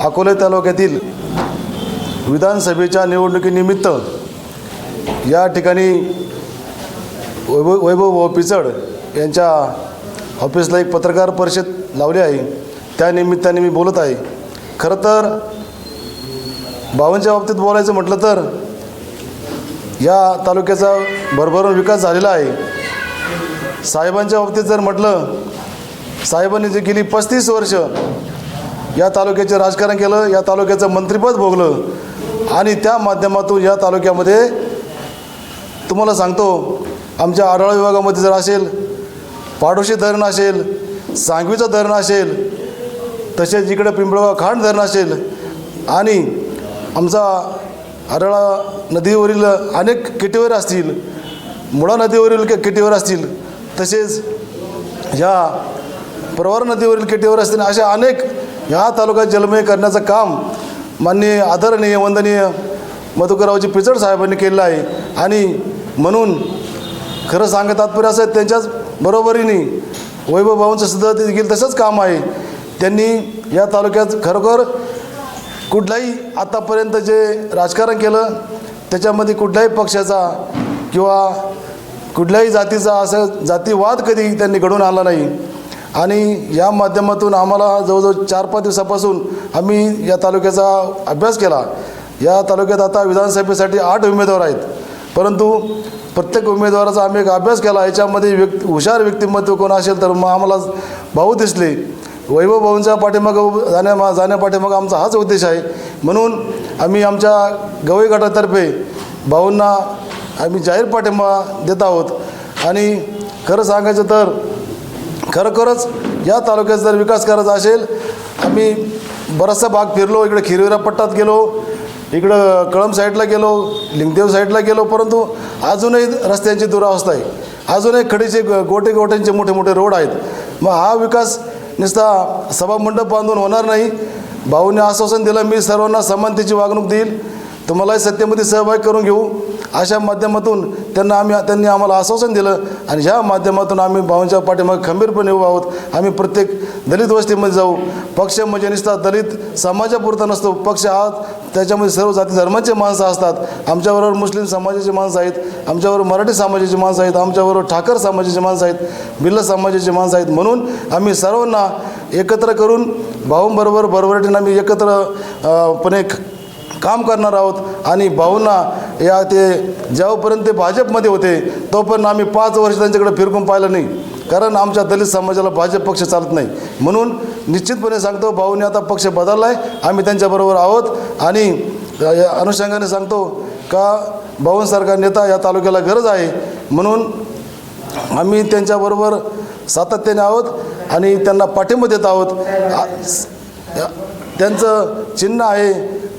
अकोले तालुक्यातील विधानसभेच्या निवडणुकीनिमित्त या ठिकाणी वैभव वैभव भाऊ पिचड यांच्या ऑफिसला एक पत्रकार परिषद लावली आहे. त्यानिमित्ताने मी बोलत आहे. खरं तर बावनच्या बाबतीत बोलायचं म्हटलं तर या तालुक्याचा भरभरून विकास झालेला आहे. साहेबांच्या बाबतीत जर म्हटलं साहेबांनी जे गेली पस्तीस वर्ष या तालुक्याचे राजकारण केलं या तालुक्याचं मंत्रिपद भोगलं आणि त्या माध्यमातून या तालुक्यामध्ये तुम्हाला सांगतो आमच्या आढळ विभागामध्ये जर असेल पाडोशी धरण असेल सांगवीचं धरण असेल तसेच इकडं पिंपळगाव खांड धरण असेल आणि आमचा आरळा नदीवरील अनेक किटीवर असतील मुळा नदीवरील किटीवर असतील तसेच ह्या प्रवार नदीवरील किटीवर असतील अशा अनेक ह्या तालुक्यात जलमय करण्याचं काम माननीय आदरणीय वंदनीय मधुकररावजी पिचड साहेबांनी केलेलं आहे. आणि म्हणून खरं सांगत तात्पर्य असं त्यांच्याच बरोबरीने वैभव भाऊंचं सुद्धा ते देखील तसंच काम आहे. त्यांनी या तालुक्यात खरोखर कुठलाही आत्तापर्यंत जे राजकारण केलं त्याच्यामध्ये कुठल्याही पक्षाचा किंवा कुठल्याही जातीचा असं जातीवाद कधी त्यांनी घडून आला नाही. आणि या माध्यमातून आम्हाला जवळजवळ चार पाच दिवसापासून आम्ही या तालुक्याचा अभ्यास केला. या तालुक्यात आता विधानसभेसाठी आठ उमेदवार आहेत. परंतु प्रत्येक उमेदवाराचा आम्ही एक अभ्यास केला. याच्यामध्ये व्यक्ती हुशार व्यक्तिमत्व कोण असेल तर मग आम्हाला भाऊ दिसले. वैभव भाऊंच्या पाठीमागं जाण्या मा जाण्यापाठीमागं आमचा हाच उद्देश आहे. म्हणून आम्ही आमच्या गवई गटातर्फे भाऊंना आम्ही जाहीर पाठिंबा देत आहोत. आणि खरं सांगायचं तर खरोखरच या तालुक्याचा जर विकास करायचा असेल आम्ही बराचसा भाग फिरलो इकडे खिरविरा पट्टात गेलो इकडं कळंब साईडला गेलो लिंगदेव साईडला गेलो परंतु अजूनही रस्त्यांची दुरावस्था आहे. अजूनही खडीचे गोटे गोट्यांचे मोठे मोठे रोड आहेत. मग हा विकास नुसता सभामंडप बांधून होणार नाही. भाऊने आश्वासन दिलं मी सर्वांना समानतेची वागणूक देईल. तुम्हालाही सत्तेमध्ये सहभाग करून घेऊ. अशा माध्यमातून त्यांना आम्ही त्यांनी आम्हाला आश्वासन दिलं आणि ह्या माध्यमातून आम्ही भाऊंच्या पाठीमागे खंबीरपणे उभा आहोत. आम्ही प्रत्येक दलित वस्तीमध्ये जाऊ. पक्ष म्हणजे नुसता दलित समाजापुरता नसतो. पक्ष हा त्याच्यामध्ये सर्व जाती धर्माचे माणसं असतात. आमच्याबरोबर मुस्लिम समाजाची माणसं आहेत. आमच्याबरोबर मराठी समाजाची माणसं आहेत. आमच्याबरोबर ठाकर समाजाची माणसं आहेत. बिल्ला समाजाची माणसं आहेत. म्हणून आम्ही सर्वांना एकत्र करून भाऊंबरोबर बरोबरीने आम्ही एकत्र पण एक काम करणार आहोत. आणि भाऊंना या ते जेव्हापर्यंत ते भाजपमध्ये होते तोपर्यंत आम्ही पाच वर्ष त्यांच्याकडे फिरकून पाहिलं नाही. कारण आमच्या दलित समाजाला भाजप पक्ष चालत नाही. म्हणून निश्चितपणे सांगतो भाऊने आता पक्ष बदलला आहे आम्ही त्यांच्याबरोबर आहोत. आणि या अनुषंगाने सांगतो का भाऊंसारखा नेता या तालुक्याला गरज आहे. म्हणून आम्ही त्यांच्याबरोबर सातत्याने आहोत आणि त्यांना पाठिंबा देत आहोत. त्यांचं चिन्ह आहे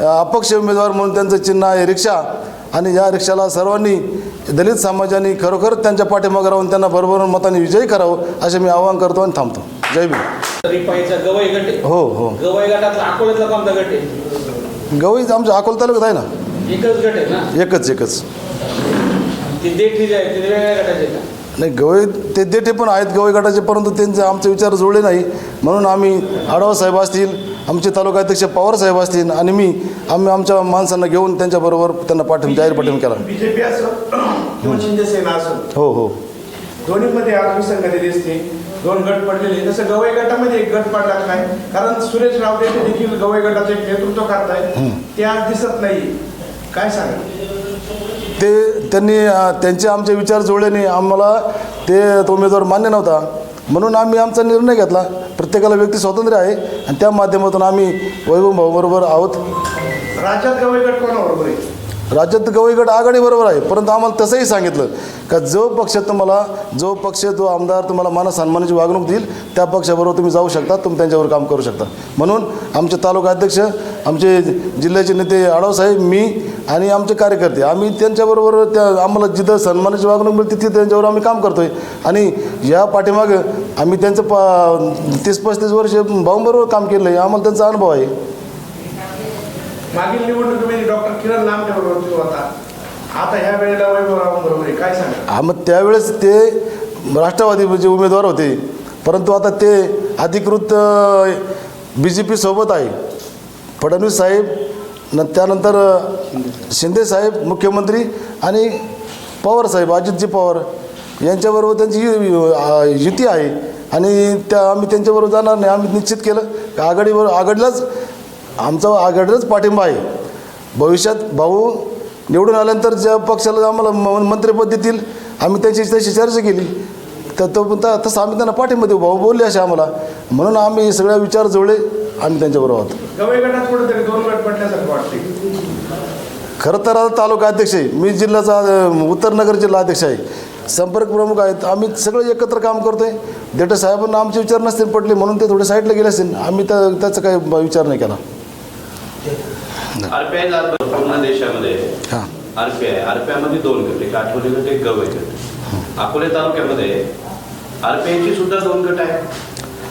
अपक्ष उमेदवार म्हणून त्यांचं चिन्ह आहे रिक्षा. आणि या रिक्षाला सर्वांनी दलित समाजाने खरोखर त्यांच्या पाठीमागे राहून त्यांना बरोबर मताने विजयी करावं असे मी आवाहन करतो आणि थांबतो. जय भीम. हो हो. गवई आमच्या अकोला तालुक्यात आहे ना? एकच गट आहे ना? एकच एकच. नाही गवई ते देठे पण आहेत गवई गटाचे परंतु त्यांचे आमचे विचार जुळले नाही. म्हणून आम्ही आढावा साहेब असतील आमचे तालुका अध्यक्ष पवार साहेब असतील आणि मी आम्ही आमच्या माणसांना घेऊन त्यांच्याबरोबर त्यांना पाठिंबा जाहीर पाठिंबा केला. बीजेपी असो किंवा शिंदेसेना असो हो हो. दोन्हीमध्ये आत्मसंगती दिसते दोन गट पडलेले. तसं गवई गटामध्ये एक गट पडला काय कारण सुरेश रावते देखील गवई गटाचे नेतृत्व करतायत. ते आज दिसत नाही. काय सांगा ते त्यांनी त्यांचे आमचे विचार जुळल्याने आम्हाला ते तो उमेदवार मान्य नव्हता. म्हणून आम्ही आमचा निर्णय घेतला. प्रत्येकाला व्यक्ती स्वातंत्र्य आहे आणि त्या माध्यमातून आम्ही वैभव भाऊबरोबर आहोत. राज्यात गट कोणाबरोबर आहे? राज्यात गवई गट आघाडीबरोबर आहे. परंतु आम्हाला तसंही सांगितलं का जो पक्ष तुम्हाला जो पक्ष जो आमदार तुम्हाला मान सन्मानाची वागणूक देईल त्या पक्षाबरोबर तुम्ही जाऊ शकता तुम्ही त्यांच्यावर काम करू शकता. म्हणून आमचे तालुका अध्यक्ष आमचे जिल्ह्याचे नेते आढावसाहेब मी आणि आमचे कार्यकर्ते आम्ही त्यांच्याबरोबर त्या आम्हाला जिथं सन्मानाची वागणूक मिळते तिथे त्यांच्यावर आम्ही काम करतो आहे आणि या पाठीमागं आम्ही त्यांचं पा तीस पस्तीस वर्ष भाऊंबरोबर काम केलं आहे. आम्हाला त्यांचा अनुभव आहे. मागील निवडणुकीमध्ये डॉक्टर किरण लांबे बरोबर होता हो आता. ह्या वेळेला वैभवराव बरोबर आहे काय सांगा हा मग त्यावेळेस ते राष्ट्रवादीचे म्हणजे उमेदवार होते. परंतु आता ते अधिकृत बी जे पी सोबत आहे. फडणवीस साहेब न त्यानंतर शिंदे साहेब मुख्यमंत्री आणि पवार साहेब अजितजी पवार यांच्याबरोबर त्यांची यु- युती आहे. आणि त्या आम्ही त्यांच्याबरोबर जाणार नाही. आम्ही निश्चित केलं आघाडीवर आघाडीलाच आमचा आघाडीलाच पाठिंबा आहे. भविष्यात भाऊ निवडून आल्यानंतर ज्या पक्षाला आम्हाला म- मंत्रिपद देतील आम्ही त्यांची तशी चर्चा केली. तर तो पण तसं आम्ही त्यांना पाठिंबा देऊ. भाऊ बोलले असे आम्हाला. म्हणून आम्ही सगळ्या विचार जुळले आम्ही त्यांच्याबरोबर आहोत. खरं तर आता तालुका अध्यक्ष आहे. मी जिल्ह्याचा उत्तरनगर जिल्हा अध्यक्ष आहे. संपर्क प्रमुख आहेत. आम्ही सगळे एकत्र काम करतोय. देठे साहेबांना आमचे विचार नसतील पडले म्हणून ते थोडे साईडला गेले असतील आम्ही तर त्याचा काही विचार नाही केला. आरपीआय पूर्ण देशामध्ये. हां. आरपीआय आरपीआयमध्ये दोन गट एक आठवडे गट एक गवई गट. अकोले तालुक्यामध्ये आरपीआयची सुद्धा दोन गट आहे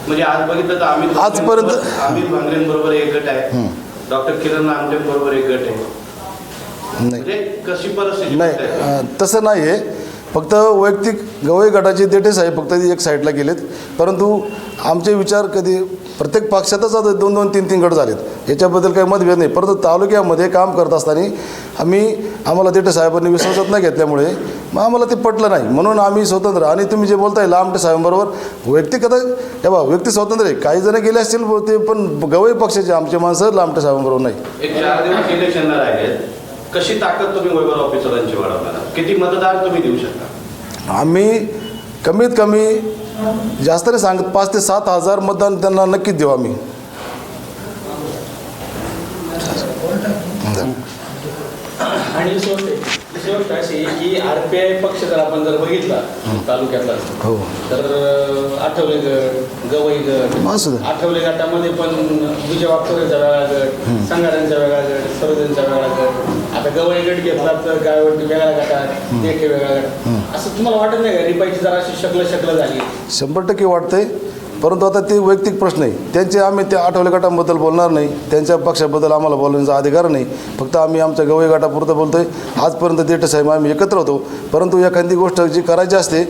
म्हणजे आज बघितलं तर आम्ही आजपर्यंत- आम्ही भांगरेंबरोबर एक गट आहे. डॉक्टर किरण आमटे बरोबर एक गट आहे. नाही. म्हणजे कशी परिस्थिती नाही तसं नाही आहे फक्त वैयक्तिक गवई गटाचे देठे साहेब फक्त एक साईडला गेलेत. परंतु आमचे विचार कधी प्रत्येक पक्षातच आता दोन दोन तीन तीन गट झालेत. याच्याबद्दल काही मतभेद नाही. परंतु तालुक्यामध्ये काम करत असताना आम्ही आम्हाला देठे साहेबांनी विश्वासात नाही घेतल्यामुळे मग आम्हाला ते पटलं नाही. म्हणून आम्ही स्वतंत्र आणि तुम्ही जे बोलताय लांबटे साहेबांबरोबर वैयक्तिक कदा हे बा व्यक्ती स्वतंत्र आहे. काही जण गेले असतील ते पण गवई पक्षाचे आमचे माणसं लांबटे साहेबांबरोबर नाही. कशी ताकद तुम्ही वैभव ऑफिसरांची वाढवणार? किती मतदार तुम्ही देऊ शकता? आम्ही कमीत कमी जास्त नाही सांगत पाच ते सात हजार मतदान त्यांना नक्कीच देऊ आम्ही. आणि दुसरी गोष्ट- अशी की आरपीआय पक्ष जर आपण जर बघितला तालुक्यातला हो. तर आठवले गट गवई गट दे. आठवले गटामध्ये पण विजय वागचोरेचा वेगळा गट संघारांचा वेगळा गट सर्वजणचा वेगळा गट आता गवई गट घेतला तर गायवटी वेगळा गटात देखे वेगळा गट. असं तुम्हाला वाटत नाही का? रिपाईची जरा अशी शकलं शकलं झाली. शंभर टक्के वाटतंय. परंतु आता ते वैयक्तिक प्रश्न आहे. त्यांचे आम्ही त्या आठवले गटांबद्दल बोलणार नाही. त्यांच्या पक्षाबद्दल आम्हाला बोलण्याचा अधिकार नाही. फक्त आम्ही आमच्या गवई गटापुरतं बोलतोय. आजपर्यंत देठे साहेब आम्ही एकत्र होतो. परंतु एखादी गोष्ट जी करायची असते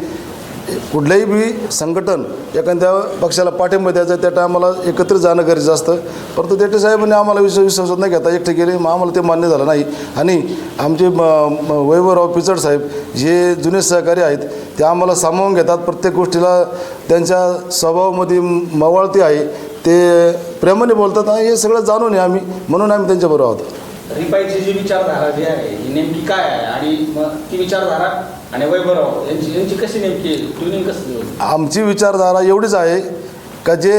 कुठल्याही बी संघटन एखाद्या पक्षाला पाठिंबा द्यायचा त्या टायमाला एकत्र जाणं गरजेचं असतं. परंतु देठे साहेबांनी आम्हाला विश्व विश्वासात नाही घेता एकटे गेले मग आम्हाला ते मान्य झालं नाही. आणि आमचे म- वैभवराव पिचड साहेब जे जुने सहकारी आहेत ते आम्हाला सामावून घेतात. प्रत्येक गोष्टीला त्यांच्या स्वभावामध्ये मवाळती आहे. ते प्रेमाने बोलतात आणि हे सगळं जाणून आहे आम्ही म्हणून आम्ही त्यांच्याबरोबर आहोत. रिपाईची जी विचारधारा जी आहे ही नेमकी काय आहे? आणि मग ती विचारधारा आणि वैभवराव यांची यांची कशी नेमकी ट्युनिंग कसं आमची विचारधारा एवढीच आहे का जे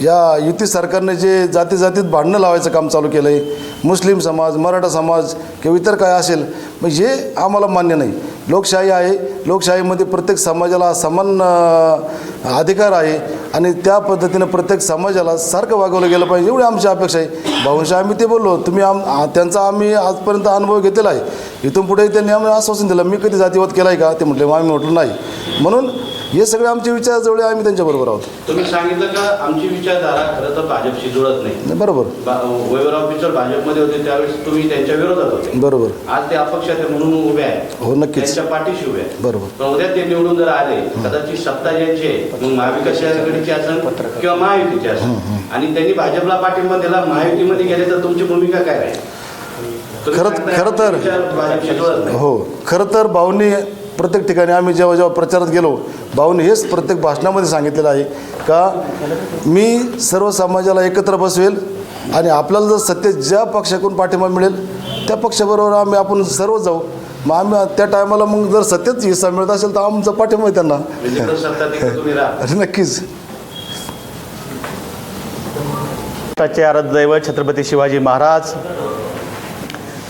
या युती सरकारने जे जाती जातीत भांडणं लावायचं काम चालू केलं आहे मुस्लिम समाज मराठा समाज किंवा इतर काय असेल मग हे आम्हाला मान्य नाही. लोकशाही आहे लोकशाहीमध्ये प्रत्येक समाजाला समान अधिकार आहे. आणि त्या पद्धतीनं प्रत्येक समाजाला सारखं वागवलं गेलं पाहिजे. एवढी आमची अपेक्षा आहे. भाऊंशी आम्ही ते बोललो तुम्ही आम त्यांचा आम्ही आजपर्यंत अनुभव घेतलेला आहे. इथून पुढे त्यांनी आम्हाला आश्वासन दिलं मी कधी जातीवाद केला आहे का? ते म्हटले आम्ही म्हटलं नाही. म्हणून हे सगळे आमचे विचार जवळ आम्ही त्यांच्याबरोबर आहोत. तुम्ही सांगितलं का आमची विचारधारा खरं तर भाजपशी जुळत नाही? नाही, बरोबर. बा- वैभवराव पिचड भाजपमध्ये होते त्यावेळेस तुम्ही त्यांच्या विरोधात होते. बरोबर. आज ते अपक्ष आहेत म्हणून उभे आहेत. हो नक्कीच. त्यांच्या पाठीशी उभे आहेत. बरोबर. पण उद्या ते निवडून जर आले कदाचित सत्ता ज्यांची आहे मग महाविकास आघाडीची असेल किंवा महायुतीची असेल आणि त्यांनी भाजपला पाठिंबा दिला महायुतीमध्ये गेले तर तुमची भूमिका काय राहील? तुम्ही खरं- सांगताय खरं तर- विचार भाजपशी जुळत नाही. हो खरं तर भाऊंनी प्रत्येक ठिकाणी आम्ही जेव्हा जेव्हा प्रचारात गेलो भाऊंनी हेच प्रत्येक भाषणामध्ये सांगितलेलं आहे का मी सर्व समाजाला एकत्र बसवेल आणि आपल्याला जर सत्य ज्या पक्षाकडून पाठिंबा मिळेल त्या पक्षाबरोबर आम्ही आपण सर्व जाऊ. मग आम्ही त्या टायमाला मग जर सत्यच हिस्सा मिळत असेल तर आमचा पाठिंबा आहे त्यांना. म्हणजे नक्कीच. त्याचे आराध्य दैवत छत्रपती शिवाजी महाराज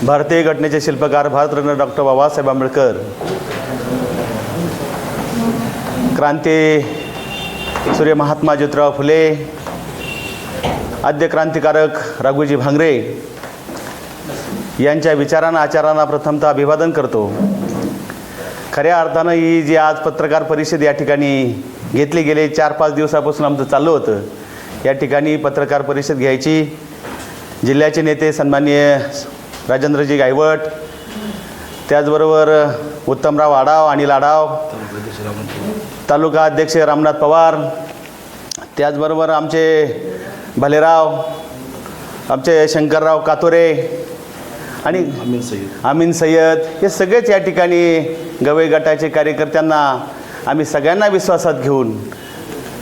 भारतीय घटनेचे शिल्पकार भारतरत्न डॉक्टर बाबासाहेब आंबेडकर क्रांती सूर्य महात्मा ज्योतिराव फुले आद्य क्रांतिकारक राघोजी भांगरे यांच्या विचारांना आचारांना प्रथमतः अभिवादन करतो. खऱ्या अर्थानं ही जी आज पत्रकार परिषद या ठिकाणी घेतली गेले चार पाच दिवसापासून आमचं चाललं होतं. या ठिकाणी पत्रकार परिषद घ्यायची. जिल्ह्याचे नेते सन्माननीय राजेंद्रजी गायवट त्याचबरोबर उत्तमराव आडाव अनिल आडाव तालुका अध्यक्ष रामनाथ पवार त्याचबरोबर आमचे भालेराव आमचे शंकरराव कातोरे आणि अमीन सय्यद. अमीन सय्यद हे सगळेच या ठिकाणी गवई गटाचे कार्यकर्त्यांना आम्ही सगळ्यांना विश्वासात घेऊन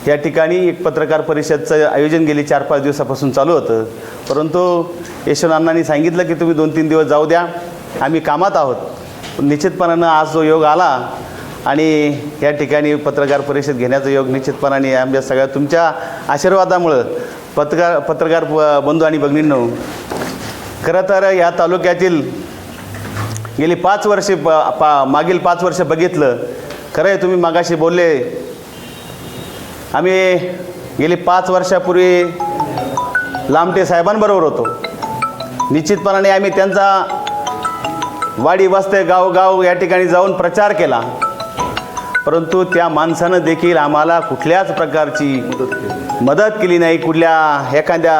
या ठिकाणी एक पत्रकार परिषदचं आयोजन गेली चार पाच दिवसापासून चालू होतं. परंतु यशवंतांनी सांगितलं की तुम्ही दोन तीन दिवस जाऊ द्या. आम्ही कामात आहोत. पण निश्चितपणानं आज जो योग आला आणि या ठिकाणी पत्रकार परिषद घेण्याचा योग निश्चितपणाने आमच्या सगळ्या तुमच्या आशीर्वादामुळं पत्रकार पत्रकार ब- बंधू आणि भगिनींनो खरं तर या तालुक्यातील गेली पाच वर्षे प पा मागील पाच वर्ष बघितलं खरं आहे तुम्ही मागाशी बोलले आम्ही गेली पाच वर्षापूर्वी लामटे साहेबांबरोबर होतो. निश्चितपणाने आम्ही त्यांचा वाडी वस्ते गाव गाव या ठिकाणी जाऊन प्रचार केला. परंतु त्या माणसानं देखील आम्हाला कुठल्याच प्रकारची मदत केली नाही कुठल्या एखाद्या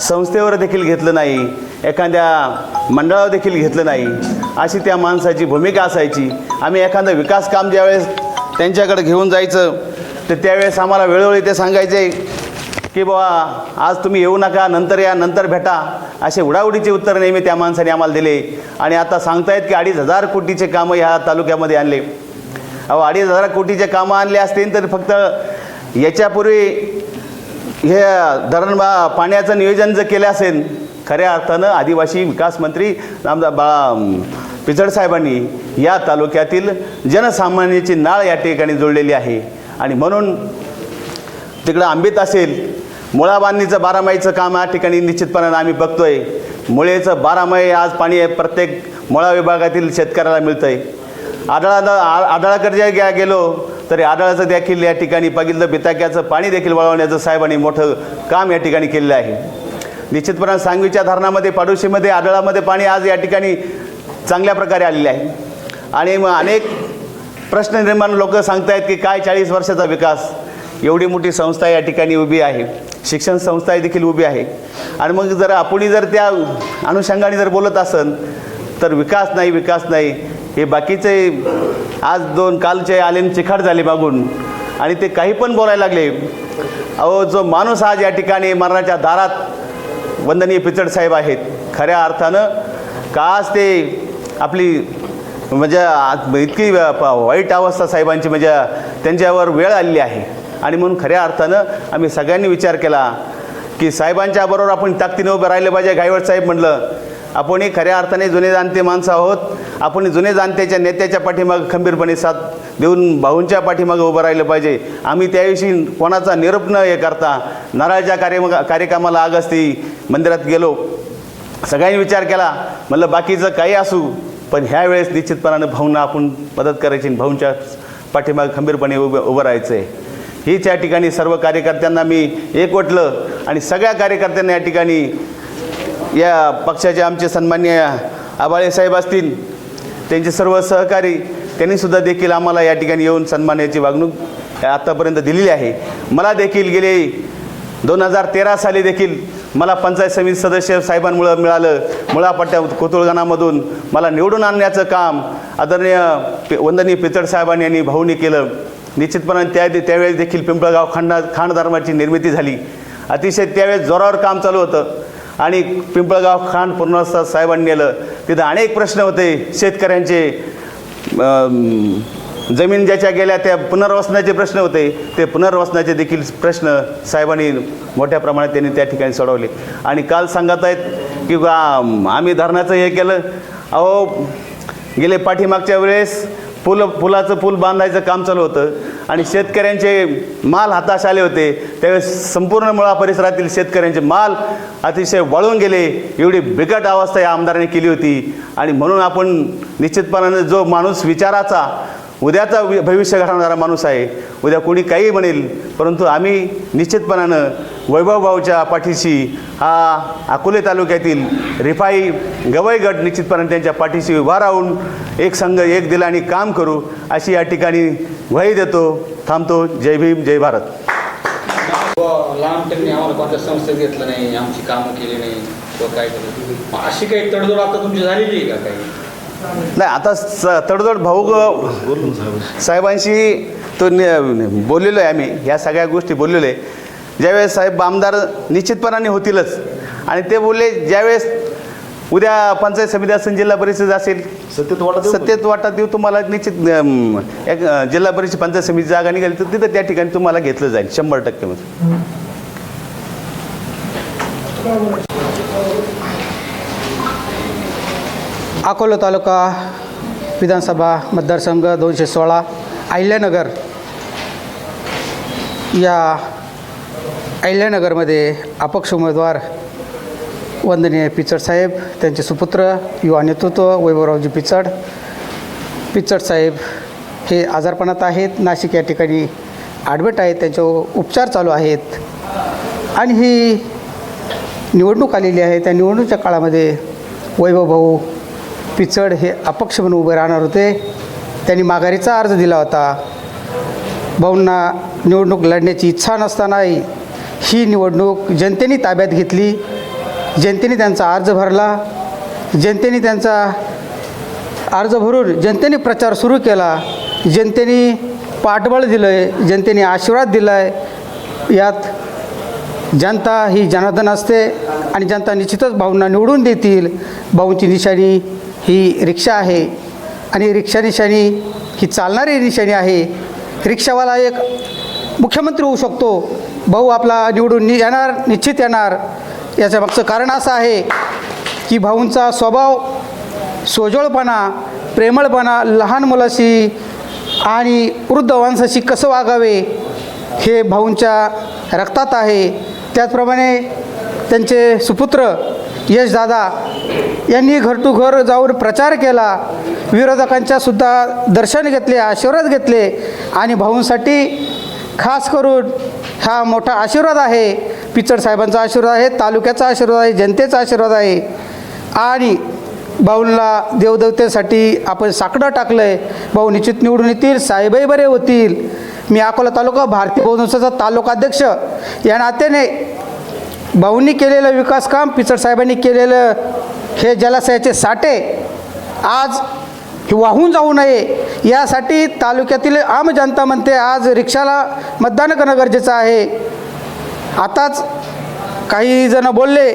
संस्थेवर देखील घेतलं नाही एखाद्या मंडळावर देखील घेतलं नाही. अशी त्या माणसाची भूमिका असायची. आम्ही एखादं विकास काम ज्यावेळेस त्यांच्याकडे घेऊन जायचं तर त्यावेळेस आम्हाला वेळोवेळी ते सांगायचे की बाबा आज तुम्ही येऊ नका नंतर या नंतर भेटा. असे उडाउडीचे उत्तर नेहमी त्या माणसाने आम्हाला दिले. आणि आता सांगतायत की अडीच हजार कोटीचे कामं ह्या तालुक्यामध्ये आणले. अहो अडीच हजार कोटीचे कामं आणले असतील तर फक्त याच्यापूर्वी हे धरण पाण्याचं नियोजन जर केलं असेल खऱ्या अर्थानं आदिवासी विकास मंत्री रामदा बाळा पिचड साहेबांनी या तालुक्यातील जनसामान्याची नाळ या ठिकाणी जोडलेली आहे. आणि म्हणून तिकडं आंबीत असेल मुळाबांधणीचं बारामाईचं काम या ठिकाणी निश्चितपणानं आम्ही बघतोय. मुळेचं बारामाही आज पाणी प्रत्येक मुळा विभागातील शेतकऱ्याला मिळतं आहे आढळाला आ- आढळाकडे गे गेलो तरी आदळाचं देखील या ठिकाणी बघितलं बिताक्याचं पाणी देखील वळवण्याचं साहेबांनी मोठं काम या ठिकाणी केलेलं आहे. निश्चितपणे सांगवीच्या धरणामध्ये पाडोशीमध्ये आदळामध्ये पाणी आज या ठिकाणी चांगल्या प्रकारे आलेले आहे. आणि मग अनेक प्रश्न निर्माण लोक सांगतायत की काय चाळीस वर्षाचा विकास? एवढी मोठी संस्था या ठिकाणी उभी आहे. शिक्षण संस्था देखील उभी आहे. आणि मग जर आपण जर त्या अनुषंगाने जर बोलत असन तर विकास नाही विकास नाही. हे बाकीचे आज दोन कालचे आले चिखाट झाले मागून आणि ते काही पण बोलायला लागले. अहो जो माणूस आज या ठिकाणी मरणाच्या दारात वंदनीय पिचड साहेब आहेत. खऱ्या अर्थानं का आज ते आपली म्हणजे आज इतकी प- वाईट अवस्था साहेबांची म्हणजे त्यांच्यावर वेळ आलेली आहे. आणि म्हणून खऱ्या अर्थानं आम्ही सगळ्यांनी विचार केला की साहेबांच्या बरोबर आपण ताकदीनं उभं राहिलं पाहिजे गायवड साहेब म्हणलं. आपणही खऱ्या अर्थाने जुने जाणते माणसं आहोत. आपण जुने जाणत्याच्या नेत्याच्या पाठीमागं खंबीरपणे साथ देऊन भाऊंच्या पाठीमागं उभं राहिलं पाहिजे. आम्ही त्याविषयी कोणाचा निरोप न हे करता नारळाच्या कार्य कार्यक्रमाला आग असती मंदिरात गेलो. सगळ्यांनी विचार केला म्हणलं बाकीचं काही असू पण ह्या वेळेस निश्चितपणानं भाऊंना आपण मदत करायची भाऊंच्या पाठीमागे खंबीरपणे उभं उभं राहायचं आहे हीच या ठिकाणी सर्व कार्यकर्त्यांना मी एकवटलं आणि सगळ्या कार्यकर्त्यांना या ठिकाणी या पक्षाचे आमचे सन्मान्य आबाळे साहेब असतील त्यांचे सर्व सहकारी त्यांनीसुद्धा देखील आम्हाला या ठिकाणी येऊन सन्मानाची वागणूक आत्तापर्यंत दिलेली आहे. मला देखील गेले दोन हजार तेरा साली देखील मला पंचायत समिती सदस्य साहेबांमुळं मिळालं. मुळापट्ट्या कोतुळगाणामधून मला निवडून आणण्याचं काम आदरणीय पे- वंदनीय पिचड साहेबांनी यांनी भाऊनी केलं. निश्चितपणाने त्या त्यावेळेस देखील पिंपळगाव खांडा खांड धर्माची निर्मिती झाली. अतिशय त्यावेळेस जोरावर काम चालू होतं. आणि पिंपळगाव खांड पूर्णवस्था साहेबांनी नेलं. तिथं अनेक प्रश्न होते शेतकऱ्यांचे. जमीन ज्याच्या गेल्या त्या पुनर्वसनाचे प्रश्न होते. ते पुनर्वसनाचे देखील प्रश्न साहेबांनी मोठ्या प्रमाणात त्यांनी त्या ठिकाणी सोडवले. आणि काल सांगत आहेत की आम्ही धरणाचं हे केलं. अहो गेले पाठीमागच्या वेळेस पूल पुलाचं पूल बांधायचं काम चालू होतं. आणि शेतकऱ्यांचे माल हाताश आले होते. त्यावेळेस संपूर्ण मुळा परिसरातील शेतकऱ्यांचे माल अतिशय वळून गेले. एवढी बिकट अवस्था या आमदाराने केली होती. आणि म्हणून आपण निश्चितपणानं जो माणूस विचाराचा उद्याचा भविष्य घडवणारा माणूस आहे. उद्या कोणी काही म्हणेल परंतु आम्ही निश्चितपणानं वैभवभाऊच्या पाठीशी हा अकोले तालुक्यातील रिफाई गवई गट निश्चितपणाने त्यांच्या पाठीशी उभा राहून एक संघ एक दिलाने काम करू अशी या ठिकाणी ग्वाही देतो थांबतो जय भीम जय भारत. लांब त्यांनी आम्हाला कोणत्या संस्थेत घेतलं नाही आमची कामं केली नाही किंवा काय केलं मग अशी काही तडजोड आता तुमची झालेली आहे का काही? नाही आता स तडजोड भाऊ साहेबांशी तो बोललेलो आहे आम्ही. ह्या सगळ्या गोष्टी बोललेलो आहे. ज्यावेळेस साहेब आमदार निश्चितपणाने होतीलच. आणि ते बोलले ज्यावेळेस उद्या पंचायत समिती असेल जिल्हा परिषद असेल. सत्तेत वाटा देऊ. सत्तेत वाटा देऊ तुम्हाला निश्चित अम, एक, अ, जिल्हा परिषद पंचायत समिती जागा निघाली तर तिथं त्या ठिकाणी तुम्हाला घेतलं जाईल शंभर टक्के मध्ये अकोला तालुका विधानसभा मतदारसंघ दोनशे सोळा अहिल्यानगर. या अहिल्यानगरमध्ये अपक्ष उमेदवार वंदनीय पिचड साहेब त्यांचे सुपुत्र युवा नेतृत्व वैभवरावजी पिचड. पिचड साहेब हे आजारपणात आहेत नाशिक या ठिकाणी ॲडमिट आहेत त्यांचे उपचार चालू आहेत. आणि ही निवडणूक आलेली आहे त्या निवडणुकीच्या काळामध्ये वैभव भाऊ पिचड हे अपक्ष म्हणून उभे राहणार होते. त्यांनी माघारीचा अर्ज दिला होता. भाऊंना निवडणूक लढण्याची इच्छा नसतानाही ही निवडणूक जनतेने ताब्यात घेतली. जनतेने त्यांचा अर्ज भरला. जनतेने त्यांचा अर्ज भरून जनतेने प्रचार सुरू केला. जनतेने पाठबळ दिलं आहे जनतेने आशीर्वाद दिला आहे यात जनता ही जनार्दन असते आणि जनता निश्चितच भाऊंना निवडून देतील. भाऊंची निशाणी ही रिक्षा आहे आणि रिक्षा निशाणी ही चालणारी निशाणी आहे. रिक्षावाला एक मुख्यमंत्री होऊ शकतो. भाऊ आपला निवडून नि येणार निश्चित येणार. याच्या मागचं कारण असं आहे की भाऊंचा स्वभाव सोजळपणा प्रेमळपणा लहान मुलाशी आणि वृद्ध माणसाशी कसं वागावे हे भाऊंच्या रक्तात आहे. त्याचप्रमाणे त्यांचे सुपुत्र यशदादा यांनी घर टू घर जाऊन प्रचार केला. विरोधकांच्या सुद्धा दर्शन घेतले आशीर्वाद घेतले आणि भाऊंसाठी खास करून हा मोठा आशीर्वाद आहे. पिचड साहेबांचा आशीर्वाद आहे तालुक्याचा आशीर्वाद आहे जनतेचा आशीर्वाद आहे. आणि भाऊंला देवदेवतेसाठी आपण साकडं टाकलं आहे भाऊ निश्चित निवडून येतील साहेबही बरे होतील. मी अकोला तालुका भारतीय बहुसंस्थाचा तालुकाध्यक्ष. या नात्याने भाऊंनी केलेलं विकास काम पिचड साहेबांनी केलेलं हे जलाशयाचे साठे आज हे वाहून जाऊ नये. यासाठी तालुक्यातील आम जनता म्हणते आज रिक्षाला मतदान करणं गरजेचं आहे. आताच काही जण बोलले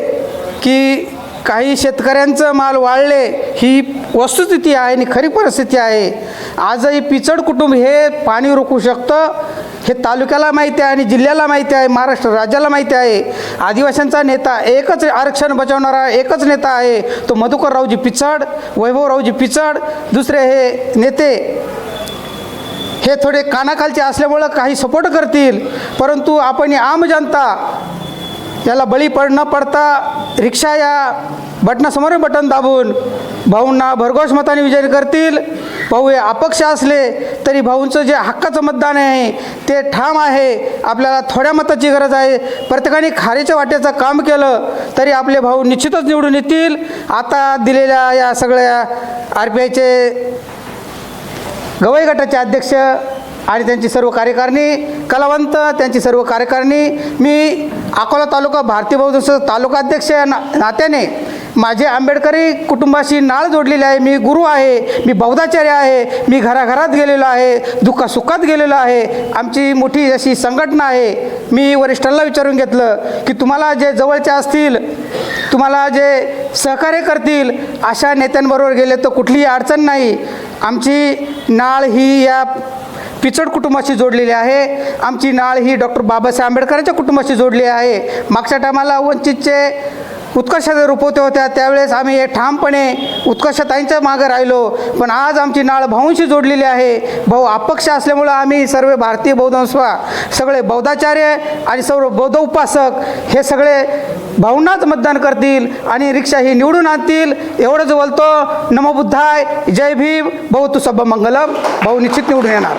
की काही शेतकऱ्यांचं माल वाळले ही वस्तुस्थिती आहे आणि खरी परिस्थिती आहे. आजही पिचड कुटुंब हे पाणी रोखू शकतं हे तालुक्याला माहिती आहे आणि जिल्ह्याला माहिती आहे महाराष्ट्र राज्याला माहिती आहे. आदिवासींचा नेता एकच आरक्षण बचावणारा एकच नेता आहे तो मधुकररावजी पिचड वैभवरावजी पिचड दुसरे हे नेते हे थोडे कानाखालचे असल्यामुळं काही सपोर्ट करतील. परंतु आपण आम जनता याला बळी पड न पडता रिक्षा या बटनासमोर बटन दाबून भाऊंना भरघोस मताने विजय करतील. भाऊ हे अपक्ष असले तरी भाऊंचं जे हक्काचं मतदान आहे ते ठाम आहे. आपल्याला थोड्या मताची गरज आहे. प्रत्येकाने खारीच्या वाट्याचं काम केलं तरी आपले भाऊ निश्चितच निवडून येतील. आता दिलेल्या या सगळ्या आर पी आयचे गवई गटाचे अध्यक्ष आणि त्यांची सर्व कार्यकारिणी कलावंत त्यांची सर्व कार्यकारिणी मी अकोला तालुका भारतीय बौद्ध तालुकाध्यक्ष या ना नात्याने माझे आंबेडकरी कुटुंबाशी नाळ जोडलेली आहे. मी गुरु आहे मी बौद्धाचार्य आहे मी घराघरात गेलेलो आहे दुःखासुखात गेलेलो आहे. आमची मोठी अशी संघटना आहे. मी वरिष्ठांना विचारून घेतलं की तुम्हाला जे जवळचे असतील तुम्हाला जे सहकार्य करतील अशा नेत्यांबरोबर गेले तर कुठलीही अडचण नाही. आमची नाळ ही या पिचड कुटुंबाशी जोडलेली आहे. आमची नाळ ही डॉक्टर बाबासाहेब आंबेडकरांच्या कुटुंबाशी जोडली आहे. मागच्या टायमाला वंचितचे उत्कर्षाचे रुपवते होत्या त्यावेळेस आम्ही हे ठामपणे उत्कर्षताईंच्या मागं राहिलो. पण आज आमची नाळ भाऊंशी जोडलेली आहे. भाऊ अपक्ष असल्यामुळं आम्ही सर्व भारतीय बौद्धस्वा सगळे बौद्धाचार्य आणि सर्व बौद्ध उपासक हे सगळे भाऊंनाच मतदान करतील आणि रिक्षा ही निवडून आणतील. एवढंच बोलतो. नमबुद्धाय जय भीम. भाऊ तू सब मंगलम. भाऊ निश्चित निवडून येणार.